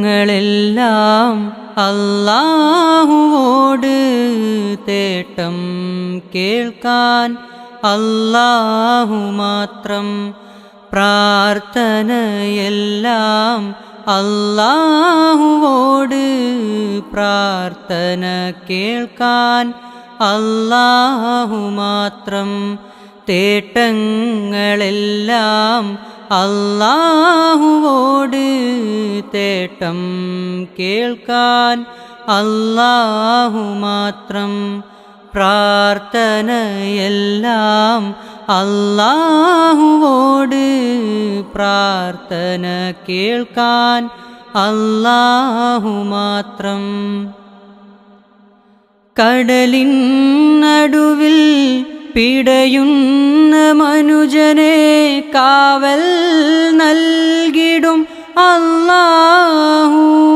തേട്ടങ്ങളെല്ലാം അല്ലാഹുവോട് തേട്ടം കേൾക്കാൻ അല്ലാഹു മാത്രം പ്രാർത്ഥനയെല്ലാം അല്ലാഹുവോട് പ്രാർത്ഥന കേൾക്കാൻ അല്ലാഹു മാത്രം തേട്ടങ്ങളെല്ലാം അല്ലാഹുവോട് തേട്ടം കേൾക്കാൻ അല്ലാഹു മാത്രം പ്രാർത്ഥനയെല്ലാം അല്ലാഹുവോട് പ്രാർത്ഥന കേൾക്കാൻ അല്ലാഹു മാത്രം. കടലിൻ നടുവിൽ പിടയുന്ന മനുജനെ കാവൽ Allahu.